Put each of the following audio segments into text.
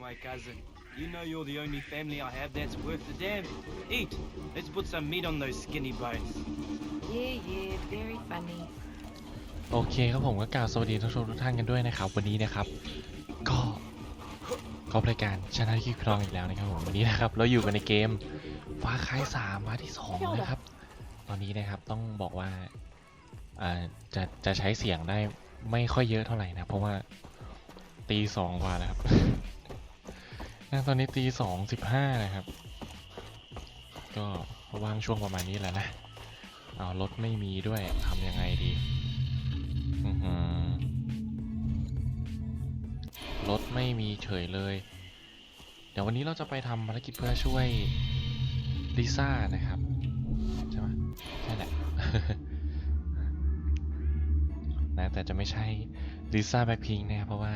my cousin. You know you're the only family I have that's worth the damn. Eat. Let's put some meat on those skinny bones. Yeah, yeah, very funny. โอเคครับผมก็กล่าวสวัสดีทุกชมทุกท่านกันด้วยนะครับ วันนี้นะครับ ก็ก็รายการชนะคิวครองอีกแล้วนะครับผมวันนี้นะครับ เราอยู่กันในเกมฟ้าคล้ายสามมาที่สองนะครับ ตอนนี้นะครับต้องบอกว่าอ่าจะจะใช้เสียงได้ไม่ค่อยเยอะเท่าไหร่นะ เพราะว่าตีสองกว่าแล้วครับ นะตอนนี้ตีสองสิบห้านะครับ ก็ว่างช่วงประมาณนี้แหละนะ เอารถไม่มีด้วยทำยังไงดีรถไม่มีเฉยเลย เดี๋ยววันนี้เราจะไปทำภารกิจเพื่อช่วยลิซ่านะครับ ใช่ไหมใช่แหละนะแต่จะไม่ใช่ลิซ่าแบ็คพิงนะครับเพราะว่า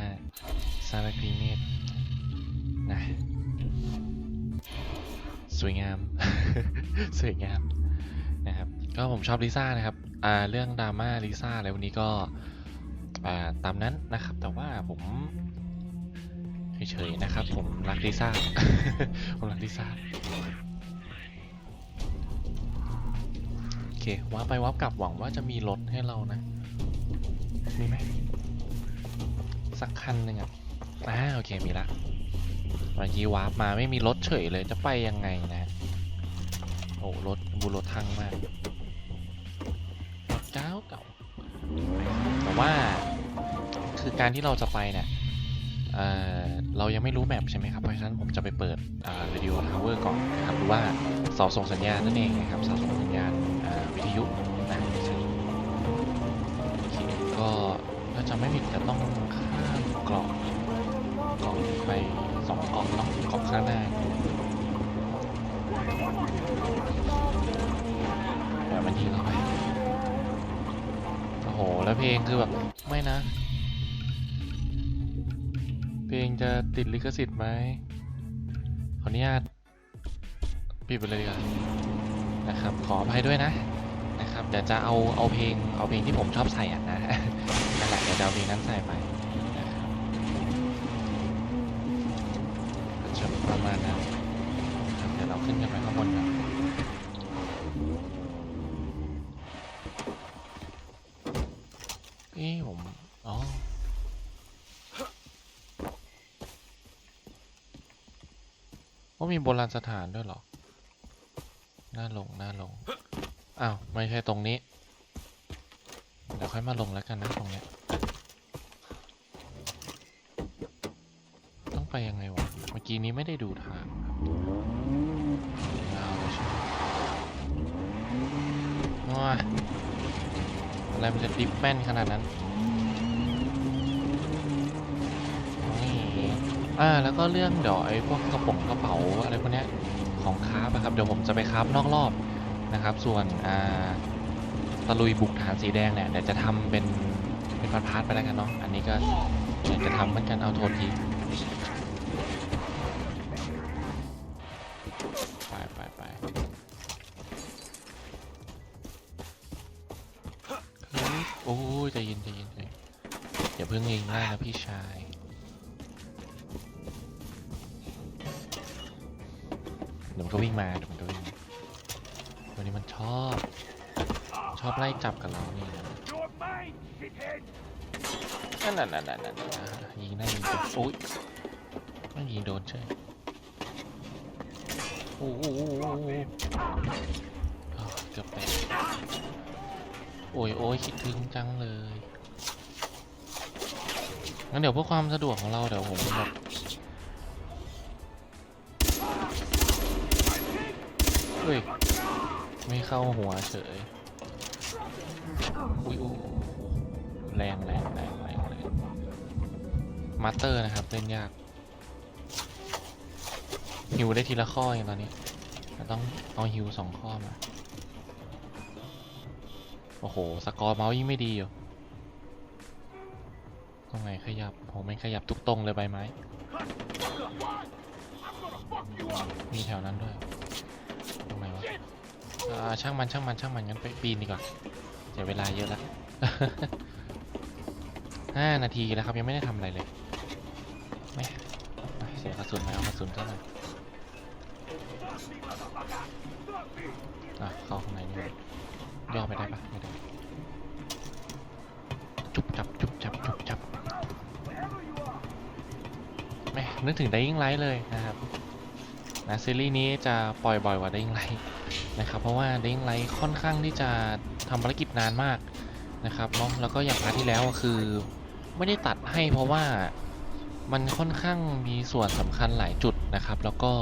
ลิซ่าแบ็คพิงเนี่ นะสวยงาม สวยงามนะครับ ก็ผมชอบลิซ่านะครับอ่าเรื่องดราม่าลิซ่าอะไรวันนี้ก็อ่าตามนั้นนะครับ แต่ว่าผมเฉยๆนะครับ ผมรักลิซ่า ผมรักลิซ่าโอเคว้าไปว้ากลับหวังว่าจะมีรถให้เรานะ มีไหมสักคันหนึ่งอะอ่าโอเคมีละ เมื่อกี้วาร์ปมาไม่มีรถเฉยเลยจะไปยังไงนะ โอ้รถบูรถทังมากรถเจ้าเก่าแต่ว่าคือการที่เราจะไปเนี่ยเออเรายังไม่รู้แมปใช่ไหมครับ เพราะฉะนั้นผมจะไปเปิดวิดีโอทาวเวอร์ก่อนนะครับดูว่าเสาส่งสัญญาณนั่นเองนะครับเสาส่งสัญญาณวิทยุนะก็ถ้าจะไม่ผิดจะต้องข้ามเกาะเกาะไป สองเกาะเนาะเกาะข้างหน้าเดี๋ยวมันยิงเข้าไปโอ้โห แล้วเพลงคือแบบ ไม่นะ เพลงจะติดลิขสิทธิ์ไหมขออนุญาตปิดไปเลยดีกว่านะครับ ขออภัยด้วยนะนะครับเดี๋ยวจะเอาเอาเพลงเอาเพลงที่ผมชอบใส่อะนะนั่นแหละเดี๋ยวจะเอาเพลงนั้นใส่ไปนะครับจะ ประมาณนั้นเดี๋ยวเราขึ้นกันไปข้างบนกันเอ้ผม อ๋อ ว่ามีโบราณสถานด้วยเหรอ น่าลง น่าลง อ้าว ไม่ใช่ตรงนี้ เดี๋ยวค่อยมาลงแล้วกันนะตรงเนี้ย ต้องไปยังไงวะ กี้นี้ไม่ได้ดูทางครับยาเช่ไหมว้าอะไรมันจะดิฟแม่นขนาดนั้น นี่อ่าแล้วก็เรื่องเดี๋ยวไอ้พวกกระป๋องกระเป๋าอะไรพวกเนี้ยของคราฟอะครับ เดี๋ยวผมจะไปคราฟนอกรอบนะครับ ส่วนอ่าตะลุยบุกฐานสีแดงเนี่ยเดี๋ยวจะทำเป็นเป็นพาร์ทๆไปแล้วกันเนาะ อันนี้ก็เดี๋ยวจะทำเหมือนกันเอาโทษที โอ้ยใจเย็นใจเย็นใจอย่าเพิ่งยิงไล่นะพี่ชายเดี๋ยวมันก็วิ่งมาเดี๋ยวมันก็วิ่งมาวันนี้มันชอบ ชอบไล่จับกับเรานี่นะนั่นนั่นนั่นนั่นนั่นยิงได้ยิงโดนโอ้ยไม่งยิงโดนใช่โอ้โหเกือบแตก โอ้ยโอ้ยคิดถึงจังเลยงั้นเดี๋ยวเพื่อความสะดวกของเราเดี๋ยวผมแบบเฮ้ย ไม่เข้าหัวเฉยอุ้ยอุ้ยแรงแรงแรงแรงแรงมาสเตอร์นะครับเล่นยากฮิวได้ทีละข้อเองตอนนี้ต่ต้องเอาฮิวสองข้อมา โอ้โห สกอร์เมาส์ยิ่งไม่ดีอยู่ตรงไหนขยับโหไม่งขยับทุกตรงเลยใบไม้ มีแถวนั้นด้วย ตรงไหนวะอ่าช่างมันช่างมันช่างมันงั้นไปปีนดีกว่าเสียเวลาเยอะแล้วห้านาทีแล้วครับยังไม่ได้ทำอะไรเลย ไม่ไปสียกระสุนไหมเอากระสุนซะหน่อยอะเข้าข้างในนี่ ย่อไปได้ปะไม่ได้จุบจับจุบจับจุบจับแม่นึกถึง Dying Light เลยนะครับนะซีรีส์นี้จะปล่อยบ่อยกว่า Dying Light นะครับ เพราะว่า Dying Light ค่อนข้างที่จะทำภารกิจนานมากนะครับเนาะแล้วก็อย่างพาที่แล้วคือไม่ได้ตัดให้เพราะว่ามันค่อนข้างมีส่วนสำคัญหลายจุดนะครับ แล้วก็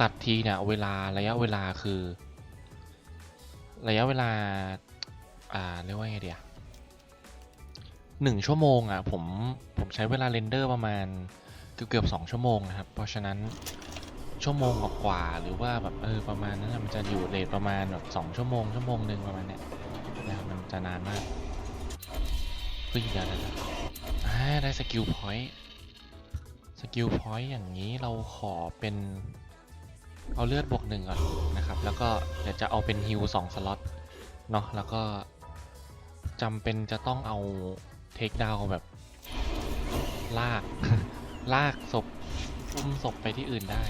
ตัดทีเนี่ยเวลาระยะเวลาคือ ระยะเวลา อ่า เรียกว่าไงเดียหนึ่งชั่วโมงอะ ผม ผมใช้เวลาเรนเดอร์ประมาณเกือบเกือบสองชั่วโมงนะครับ เพราะฉะนั้นชั่วโมงกว่าหรือว่าแบบเออประมาณนั้นมันจะอยู่เลทประมาณแบบสองชั่วโมงชั่วโมงหนึ่งประมาณเนี้ยนะมันจะนานมากเฮ้ยเดี๋ยวเดี๋ยวเดี๋ยวอ่าได้สกิลพอยต์สกิลพอยต์อย่างนี้เราขอเป็น เอาเลือดบวกหนึ่งก่อนนะครับ แล้วก็เดี๋ยวจะเอาเป็นฮิลสองสล็อตเนาะแล้วก็จำเป็นจะต้องเอาเทคดาวแบบ ลาก ลากศพอุ้มศพไปที่อื่นได้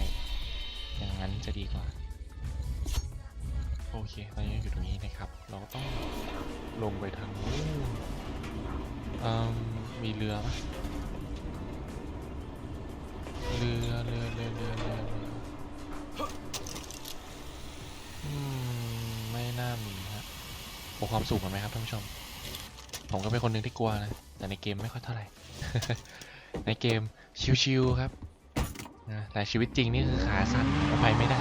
อย่างนั้นจะดีกว่า โอเค ตอนนี้อยู่ตรงนี้นะครับ เราก็ต้องลงไปทางนู้นมมีเรือปะเรือเรือเรือเรือเรือ ไม่น่ามีฮะบวกความสูงกันไหมครับท่านผู้ชม ผมก็เป็นคนหนึ่งที่กลัวนะ แต่ในเกมไม่ค่อยเท่าไหร่ ในเกมชิวๆครับนะแต่ชีวิตจริงนี่คือขาสั่นไปไม่ได้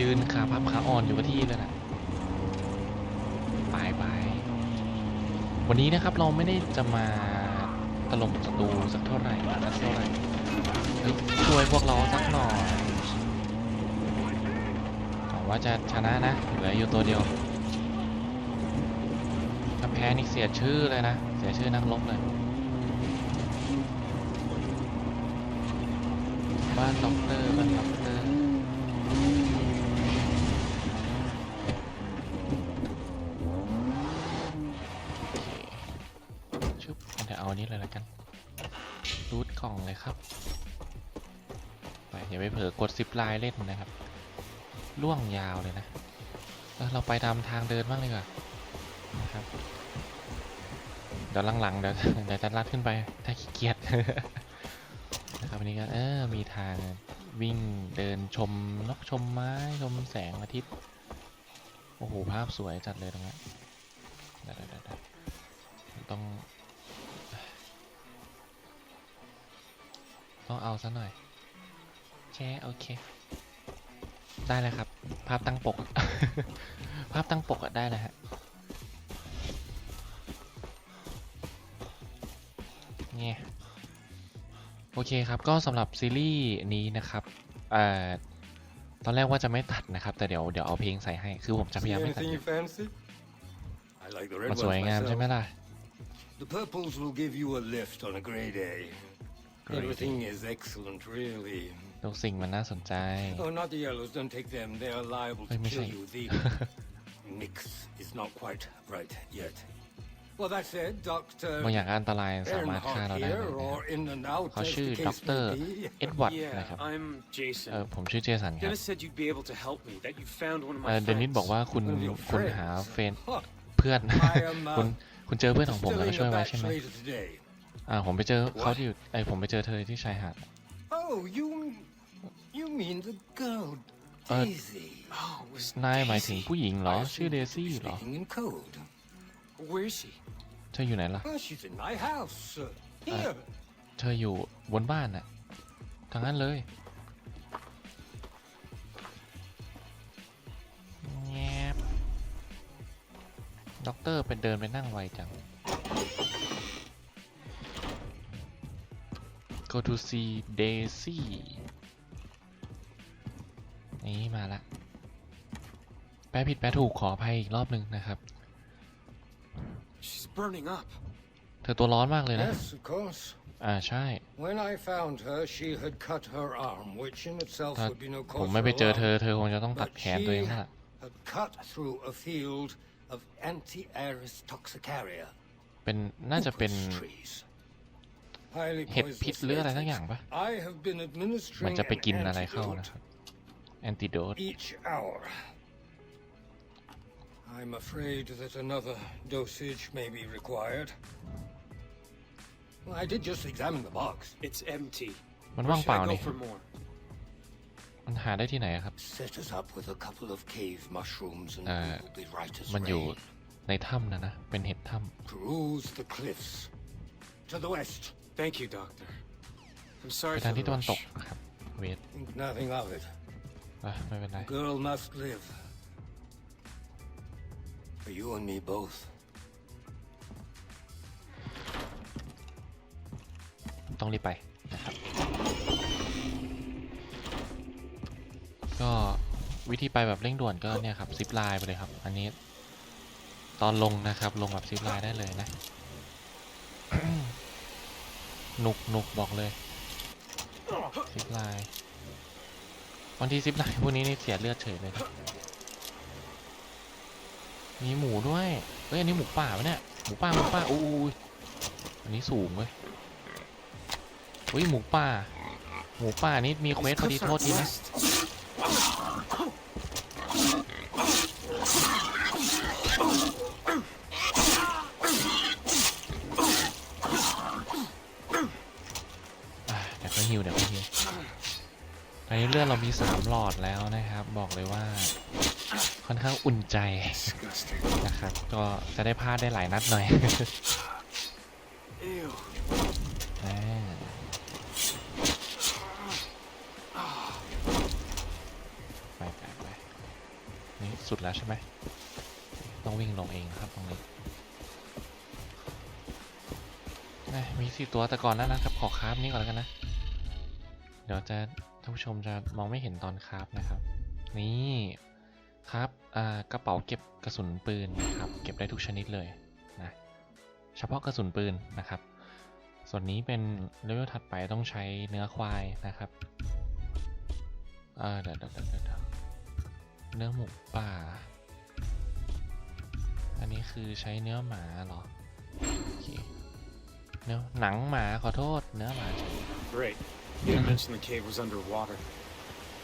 ยืนขาพับขาอ่อนอยู่กับที่เลยนะบายบายวันนี้นะครับเราไม่ได้จะมาตลมศัตรูสักเท่าไหร่สักเท่าไหร่ ช่วยพวกเราสักหน่อยหวังว่าจะชนะนะ เหลืออยู่ตัวเดียว ถ้าแพ้นี่เสียชื่อเลยนะ เสียชื่อนักรบเลย บ้านด็อกเตอร์บ้านด็อกเตอร์โอเคชุบเดี๋ยวเอาอันนี้เลยแล้วกันรูดกล่องเลยครับ ไปเผลอกดซิปลน์เล่นนะครับล่วงยาวเลยนะเเราไปตามทางเดินบ้างเลยดีกว่านะครับเดี๋ยวหลังๆเดี๋ยวเดี๋ยวจะลัดขึ้นไปถ้าขี้เกียจนะครับอันนี้ก็เออมีทางวิ่งเดินชมนกชมไม้ชมแสงอาทิตย์โอ้โหภาพสวยจัดเลยตรงนี้นต้องต้องเอาซะหน่อย แช่โอเค ได้เลยครับ ภาพตั้งปก ภาพตั้งปกอะได้เลยฮะเนี่ยโอเคครับ ก็สำหรับซีรีส์นี้นะครับเอ่อตอนแรกว่าจะไม่ตัดนะครับ แต่เดี๋ยวเดี๋ยวเอาเพลงใส่ให้ คือผมจะพยายาม See ไม่ตัด anything you fancy? I like the red มัน ones สวยงาม myself. ใช่ไหมล่ะ The purples will give you a lift on a grey day. Grey Everything is excellent, really. ทุกสิ่งมันน่าสนใจ Oh, not the yellows. Don't take them. They are liable to Wait, kill Michelle. you. The mix is not quite right yet. Well, that said, Doctor บางอย่างก็อันตรายสามารถฆ่า Earnhardt เราได้เลย here, นะครับ or in and out, เขา as ชื่อ the ด็อก case เตอร์ may be. เอ็ดวัร์ดนะครับ Yeah, I'm Jason. เออผมชื่อเจสันครับ Dennis said you'd be able to help me, that you found one of เอ my อเดนิส friends. บอกว่าคุณ One of your คุณ friends. หาเฟน Huh. เพื่อน I am, uh, คุณคุณเจอเพื่อนของผมแล้วก็ Still ช่วย in ไว้ the ใช่ไหม batch later today. อ่าผมไปเจอเขาที่อยู่ไอยผมไปเจอเธอที่ชายหาด Oh, you you mean the girl Uh, Daisy? Oh, was นายหมายถึง Daisy. ผู้หญิงเหรอ I ชื่อ assume เด you're ซี่เหรอ Speaking in code. Where is she? เธออยู่ไหนล่ะ Oh, she's in my house. Uh, here. เธออยู่บนบ้านน่ะทางนั้นเลยแงบด็อกเตอร์เป็นเดินไปนั่งไวจัง go to see Daisy นี่มาละ แปลผิดแปลถูกขออภัยอีกรอบหนึ่งนะครับ She's burning up. เธอตัวร้อนมากเลยนะ Yes, of course. อ่าใช่ When I found her, she had cut her arm, which in itself ถ้า would be no ผม cause ไม่ for ไปเจอเธอ alarm. เธอคงจะต้องตัด But แขนตัวเอง she แล้วล่ะ had cut through a field of anti-aris toxicaria. เป็นน่าจะเป็น Upas trees. Highly เห็ดพิษ poisonous หรืออะไรสัก lactex. อย่างปะ I have been มัน administering จะไปกิน an อะไรเข้า antidote นะครับ แอนติโดต each hour. I'm afraid that another dosage may be required. Well, I did just examine the box. It's empty. มัน Where ว่าง should เปล่า I go นี่ for more? มันหาได้ที่ไหนอะครับ Set us up with a couple of cave mushrooms and Uh, we'll be right as มันอยู่ rain. ในถ้ำนะนะ เป็นเห็ดถ้ Cruise the cliffs. To the west. Thank you, Doctor. I'm ำ sorry ไป for ทาง the ที่ตะวันตก rush. นะครับ เวท Think nothing of it. อะไม่เป็นไร Girl must live. For you and me both. ต้องรีบไปนะครับ ก็วิธีไปแบบเร่งด่วนก็เนี่ยครับซิปไลน์ไปเลยครับ อันนี้ ตอนลงนะครับลงแบบซิปไลน์ได้เลยนะ หนุกหนุกบอกเลยซิปไลน์ บางทีซิปไลน์พวกนี้นี่เสียเลือดเฉยเลยนะมีหมูด้วย เฮ้ย อันนี้หมูป่าปะเนี่ย หมูป่า หมูป่า อู้ยอันนี้สูงเว้ยอุ้ย หมูป่า หมูป่านี่มีเควสพอดีโทษทีนะ เรามีสามหลอดแล้วนะครับ บอกเลยว่าค่อนข้างอุ่นใจนะครับ ก็จะได้พลาดได้หลายนัดหน่อยไปไปไปนี่สุดแล้วใช่ไหมต้องวิ่งลงเองครับตรงนี้มีสี่ตัวแต่ก่อนหนานั้นครับ ขอคราฟนี้ก่อนแล้วกันนะ เดี๋ยวจะานผู้ชมจะมองไม่เห็นตอนคราฟนะครับ นี่ครับกระเป๋าเก็บกระสุนปืนนะครับ เก็บได้ทุกชนิดเลยนะเฉพาะกระสุนปืนนะครับ ส่วนนี้เป็นเลเวลถัดไปต้องใช้เนื้อควายนะครับเดี๋ยวเดี๋ยวเดี๋ยวเดี๋ยวเนื้อหมูป่า อันนี้คือใช้เนื้อหมาเหรอโอเคเนื้อหนังหมาขอโทษเนื้อหมา Great. You didn't mention the cave was underwater.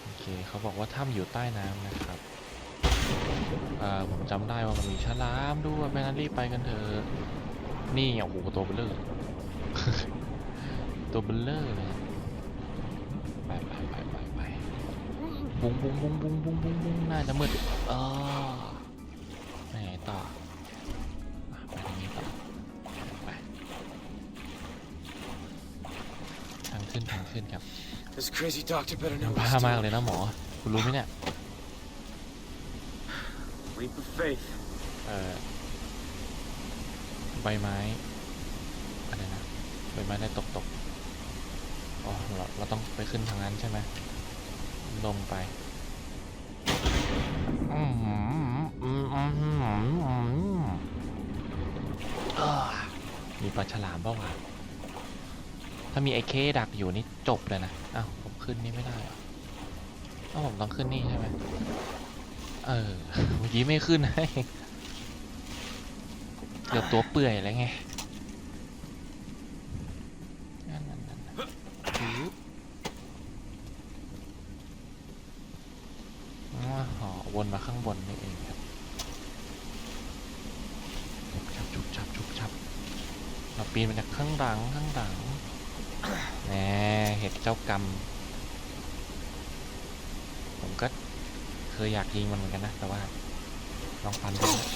โอเคเขาบอกว่าถ้ำอยู่ใต้น้ำนะครับเอ่อผมจำได้ว่ามันมีฉลามด้วยไม่งั้นรีบไปกันเถอะนี่โอ้โหตัวเบลเลอร์ ตัวเบลเลอร์เลยไปไปไปไปไปบุ้งบุ้งบุ้งบุ้งบุ้งบุ้งบุ้งน่าจะมืดอ๋อไปไหนต่อ ขึ้นทางขึ้นครับ This crazy doctor better know บ้า what มาก he's เลย doing. นะหมอ คุณรู้ไหมเนี่ย Leap of faith. เอ่อใบไม้อะไรนะใบไม้ได้ตกตกอ๋อเราเราต้องไปขึ้นทางนั้นใช่ไหมลงไปอืมอืมอืมอืมอืมอืมอ่ามีปลาฉลามเปล่าวะ ถ้ามีไอ้เคดักอยู่นี่จบเลยนะอ้าวผมขึ้นนี่ไม่ได้เอ้าวผมต้องขึ้นนี่ใช่ไหมเออเมื่อกี้ไม่ขึ้นให้เกือบตัวเปื่อยแล้วไงนั่นนั่นนั่นนั่นปึ๊บอ๋อหอวนมาข้างบนนี่เองครับจับจุบชับจุบชับเราปีนมาจากข้างหลังข้างหลัง แหน่เห็ดเจ้ากรรม ผมก็เคยอยากยิงมันเหมือนกันนะ แต่ว่า ลองฟันดูนะ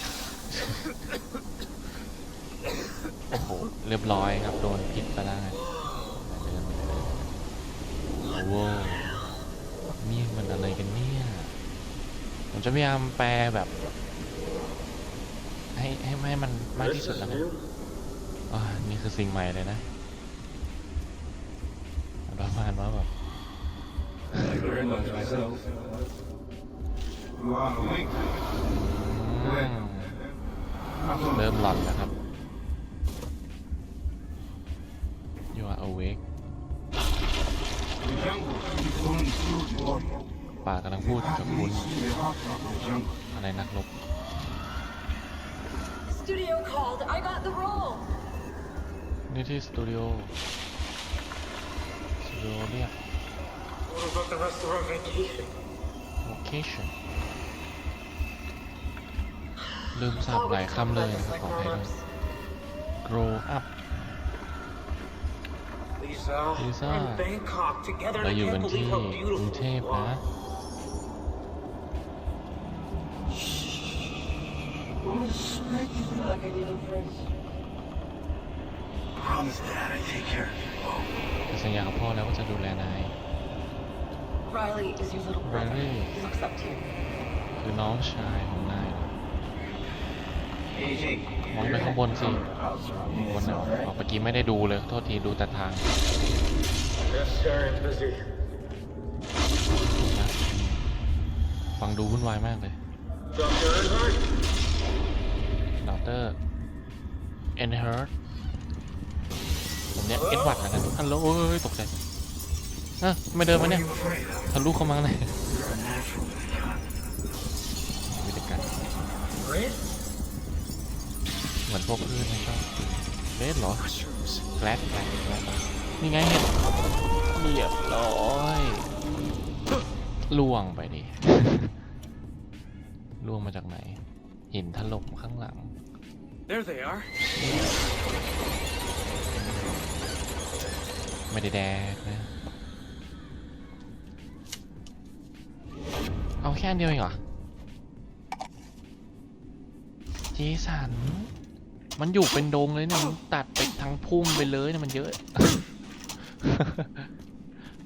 โอ้โห เรียบร้อยครับ โดนพิษไปแล้วไงเดินมาเลยโอ้โหนี่มันอะไรกันเนี่ย ผมจะพยายามแปลแบบ ให้ให้ให้มันมากที่สุดแล้วกันอ่านี่คือสิ่งใหม่เลยนะประมาณว่าแบบ very much myself. You are awake. อืมเริ่มหลอนแล้วครับ You are awake The jungle is going through the warrior. ป่ากำลังพูดกับคุณ See the heart of the jungle. อะไรนักรบ Studio called. I got the role. นี่ที่สตูดิโอโรเรียก What about the rest of our vacation? location ลืมสับหลายคำเลยนะครับขออภัยด้วย grow up Lisa, Lisa. we're in Bangkok together. เรา and อยู่ I กัน can't ที่ believe how กรุงเท beautiful พ you นะ are. Promise, Dad, I take care of you. สัญญากับพ่อแล้วว่าจะดูแลนาย Riley is your little brother. Riley. He looks up to you. คือน้องชายของนายนะ AJ, มองไปข้างบนสิบนน่ะออกเมื่อกี้ไม่ได้ดูเลย โทษทีดูแต่ทาง Yes, sir, I'm busy. นะฟังดูวุ่นวายมากเลย Dr. Earnhardt? ดรเอ็นเฮิร์ผมเนี่ยเอ็ดวัดนะฮัลโหลเอ้ยตกใจ อะไม่เดินมาเนี่ย afraid of? ทะลุเข้ามาเลย You're a natural, Leon. วิธีการ Great. เหมือนพวกพืชนะครับเลสเหรอ Mushrooms. แกลกแกลกแกลกนี่ไงเห็นเรียบร้อยล่วงไปดิล่วงมาจากไหน หินถล่มข้างหลัง There they are. ไม่ได้แดกนะ แค่อันเดียวเองเหรอเจสัน มันอยู่เป็นดงเลยเนี่ยมันตัดไปทางพุ่มไปเลยเนี่ยมันเยอะ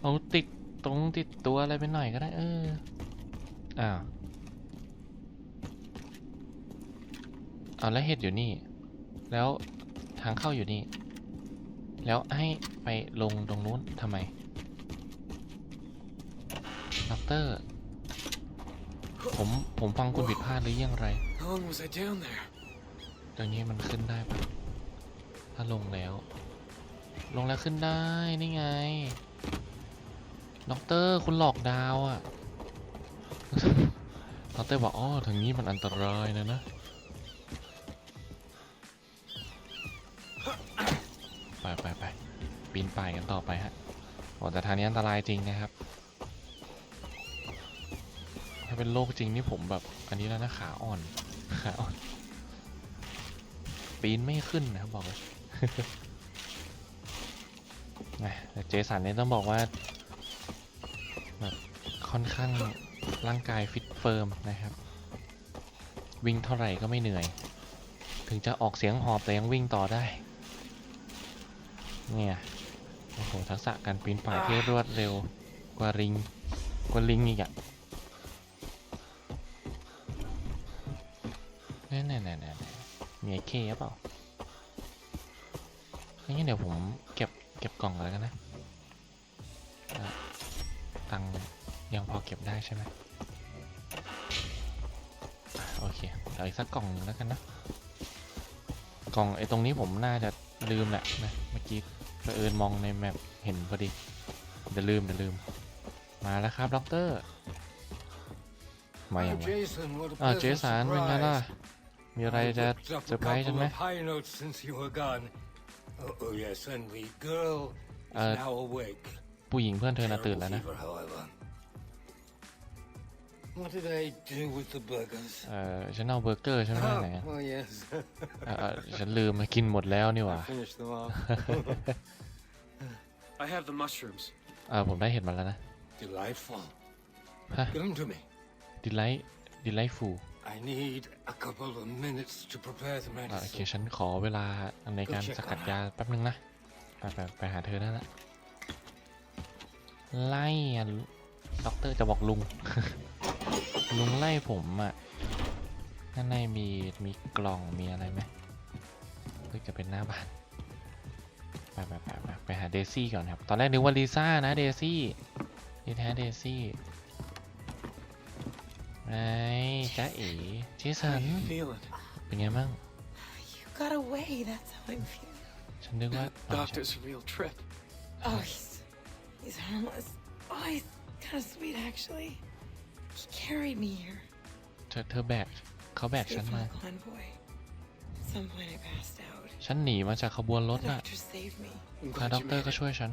เอาติดตรงติดตัวอะไรไปหน่อยก็ได้ เออ อ้าวเอาแล้วเห็ดอยู่นี่ แล้วทางเข้าอยู่นี่ แล้วให้ไปลงตรงนู้นทำไมด็อกเตอร์ ผมผมฟังคุณผิดพลาดหรือยังไร How long was I down there? ตรงนี้มันขึ้นได้ปะถ้าลงแล้ว ลงแล้วขึ้นได้ นี่ไงด็อกเตอร์คุณหลอกดาวอะด็อกเตอร์บอกอ๋อทางนี้มันอันตรายนะนะ ไปไปไปปีนป่ายกันต่อไปฮะบอกแต่ทางนี้อันตรายจริงนะครับถ้าเป็นโรคจริงนี่ผมแบบ อันนี้แล้วนะขาอ่อน ขาอ่อน ปีนไม่ขึ้นนะครับบอกเลยแต่เจสันเนี่ยต้องบอกว่าแบบค่อนข้างร่างกายฟิตเฟิร์มนะครับ วิ่งเท่าไหร่ก็ไม่เหนื่อย ถึงจะออกเสียงหอบแต่ยังวิ่งต่อได้ เนี่ย โอ้โห ทักษะการปีนป่ายที่รวดเร็วกว่าลิง กว่าลิงอีกอะ หรือเปล่างั้นเดี๋ยวผมเก็บเก็บกล่องแล้วกันนะอะตังค์ยังพอเก็บได้ใช่ไหมอะโอเคเอาอีกสักกล่องหนึงแล้วกันนะ กล่องไอ้ตรงนี้ผมน่าจะลืมแหละนะ เมื่อกี้เผอิญมองในแมปเห็นพอดีเดี๋ยวลืมเดี๋ยวลืม มาแล้วครับด็อกเตอร์มาอย่าง Oh, ไร Jason, what a อ่าว pleasant เจสันเป็นไงล่ะ surprise. มีอะไร I จะ looked up เซอ a ร์ไพรส์ฉัน couple ไหม of high notes since you were gone. Oh, oh yes, and the girl is Uh, now awake. ผู้หญิงเพื่อนเธอน่ะตื่น Terrible แล้วนะ fever, however. What did I do with the burgers? เออฉันเอาเบอร์เกอร์ใช่ไหม Oh, ไหน oh yes. เออเออฉันลืมมากินหมดแล้วนี่หว่า I finished them all. I have the mushrooms. เออผมได้เห็นมาแล้วนะ Delightful. Huh? Give them to me. ดีไลท์ดีไลท์ฟู I need a couple of minutes to prepare the อ่าโอเค medicine. ฉันขอเวลาในการสกัดยาแป๊บนึงนะไปไปไปหาเธอได้ละไล่อะด็อกเตอร์จะบอกลุง ลุงไล่ผมอะข้างในมีมีกล่องมีอะไรไหมเพื่อจะเป็นหน้าบ้านไปไปไปไปไปหาเดซี่ก่อนครับ ตอนแรกนึกว่าลิซ่านะเดซี่ที่แท้เดซี่ ไอ้จ้าเอ๋เจสั How น you feeling? เป็นไงบ้าง You got away. That's how I'm feeling. ฉันนึกว่า That อ๋อ doctor's a real trip. Oh, he's he's harmless. Oh, he's kind of sweet actually. He carried me here. เธอเธอแบกเขาแบกฉัน Straight มา from the convoy. At some point, I passed out. ฉันหนีมาจากขบวนรถ The น่ะ doctor saved me. I'm แล้ว glad ด็อก you เตอร์ made ก็ it. ช่วยฉัน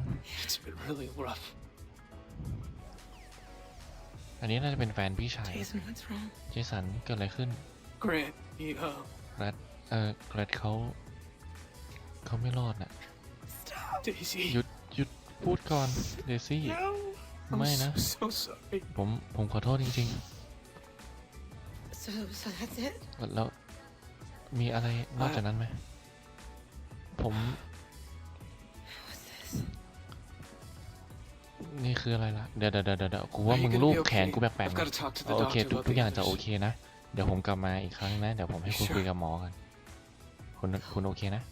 อันนี้น่าจะเป็นแฟนพี่ชาย Jason, what's wrong? เจสันเกิดอะไรขึ้น Grant, he, uh, แรดเออแรดเขาเขาไม่รอดน่ะ Stop. Daisy. หยุดหยุดพูดก่อนเดซี่ No. I'm ไม่ so, นะ so sorry. ผมผมขอโทษจริง So, so that's it? ๆ แล้วมีอะไรนอกจากนั้นไหมผม คืออะไรล่ะ เดี๋ยวเดี๋ยวเดี๋ยวเดี๋ยวกูว่า Are you มึง gonna รู be ป okay? แขนกูแปลก I've ๆ got นะ to talk to the โอเค doctor ทุก about ทุก the อย่างจะ others. โอเคนะ เดี๋ยวผมกลับมาอีกครั้งนะ เดี๋ยวผมให้คุณ Sure. คุยกับหมอกัน คุณคุณโอเคนะ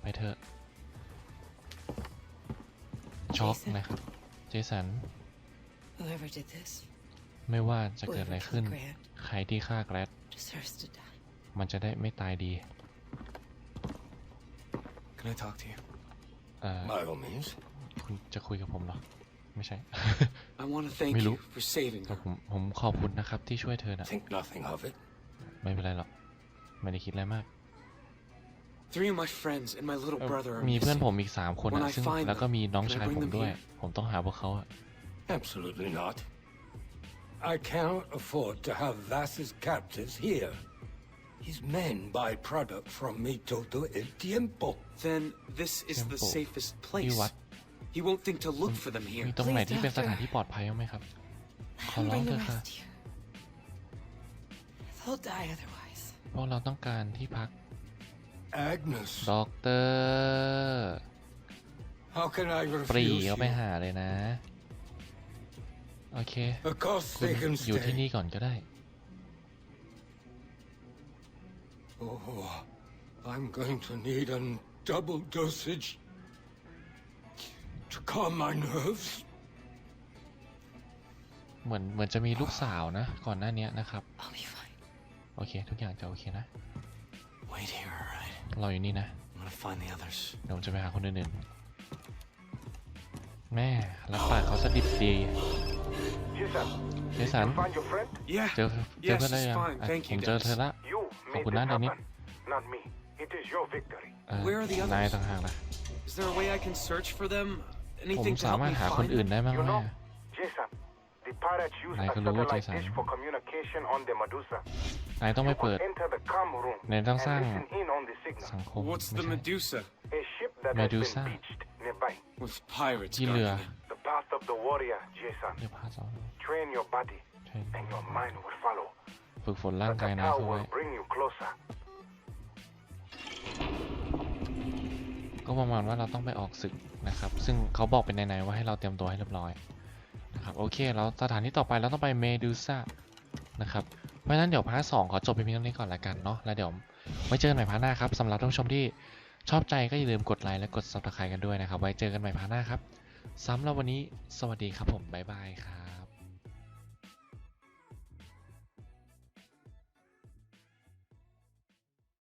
ไปเถอะ ช็อก Jason. นะครับ เจสัน Whoever did this, ไม่ว่าจะเกิดอะไร whoever ขึ้น killed Grant, ใครที่ฆ่าแกรด deserves to die. มันจะได้ไม่ตายดี Can I talk to you? เอ่อ By all means. คุณจะคุยกับผมเหรอ ไม่ใช่ I want to thank Milo. you for saving แต่ her. ผมผมขอบคุณนะครับที่ช่วยเธอนะ Think nothing of it. ไม่เป็นไรหรอก ไม่ได้คิดอะไรมาก Three of my friends and my little เอ่อ brother are มีเพื่อน missing. ผมอีกสามคน When อะ I ซึ่ง find แล้วก็มีน้อง them, ชาย can I ผม bring them ด้วย here? ผมต้องหาพวกเขาอะ Absolutely not. I cannot afford to have Vass's captives here. His men buy product from me todo el tiempo. Then this is the Simple. safest ที่ place. วัด He won't think to look for them here. มีตรงไหน Please, ที่เป็นส doctor. ถานที่ปลอดภัยบ้างไหมครับ ขอ Let ร้อง him เถ bring อะ the ค่ะ rest here. They'll die otherwise. เพราะเราต้องการที่พัก Agnes, ด็อกเตอร์ how can I ปรี refuse เข้าไป you? หาเลยนะ โอเค Of course คุณ they can อยู่ที่ stay. นี่ก่อนก็ได้ Oh, I'm going to need a double dosage to calm my nerves. เหมือนเหมือนจะมีลูกสาวนะ ก่อนหน้านี้นะครับ I'll be fine. โอเค ทุกอย่างจะโอเคนะ Wait here, alright? รออยู่นี่นะ I'm gonna find the others. เดี๋ยวผมจะไปหาคนอื่นๆ แม่รับปากเขาสดิบดี Jason, เจสัน find your friend? Yeah. เจอเจอ Yes, เพื่อนได้ it's ยัง fine. อะ Thank ผม you, เจอเธอ Dennis. ละ You Oh, made good this night, Danny. happen, not me. It is your victory. เอ่อ Where are the others? นายต่างหากล่ะ Is there a way I can search for them? ผม Anything to สา help มารถ me หาคน find อื่น them? ได้บ้าง You ไหม know, อะ Jason, the pirates use Nai a ko lugo, satellite Jason. dish for communication on the Medusa. นายต้องไป You เปิด could enter the com room Nai and ต้องสร้าง listen in on the signal. สังคม What's ไม่ the ใช่ Medusa? A ship that Medusa. has been beached nearby. With pirates ที่เรือ guarding it. The path of the warrior, Jason. เดี๋ยวพาสอน Train your body ใช่ and your mind will follow. ฝึกฝนร่าง But กาย the นาย power เข้าไว้ will bring you closer. ก็ประมาณว่าเราต้องไปออกศึกนะครับ ซึ่งเขาบอกเป็นในๆว่าให้เราเตรียมตัวให้เรียบร้อยนะครับโอเคแล้วสถานที่ต่อไปเราต้องไปเมดูซ่านะครับเพราะฉะนั้นเดี๋ยวพาร์ทสองขอจบไปเพียงเท่านี้ก่อนละกันเนาะแล้วเดี๋ยวไว้เจอกันใหม่พาร์ทหน้าครับสำหรับท่านผู้ชมที่ชอบใจก็อย่าลืมกดไลค์และกด subscribe กันด้วยนะครับ ไว้เจอกันใหม่พาร์ทหน้าครับสำหรับวันนี้สวัสดีครับผมบ๊ายบายครับ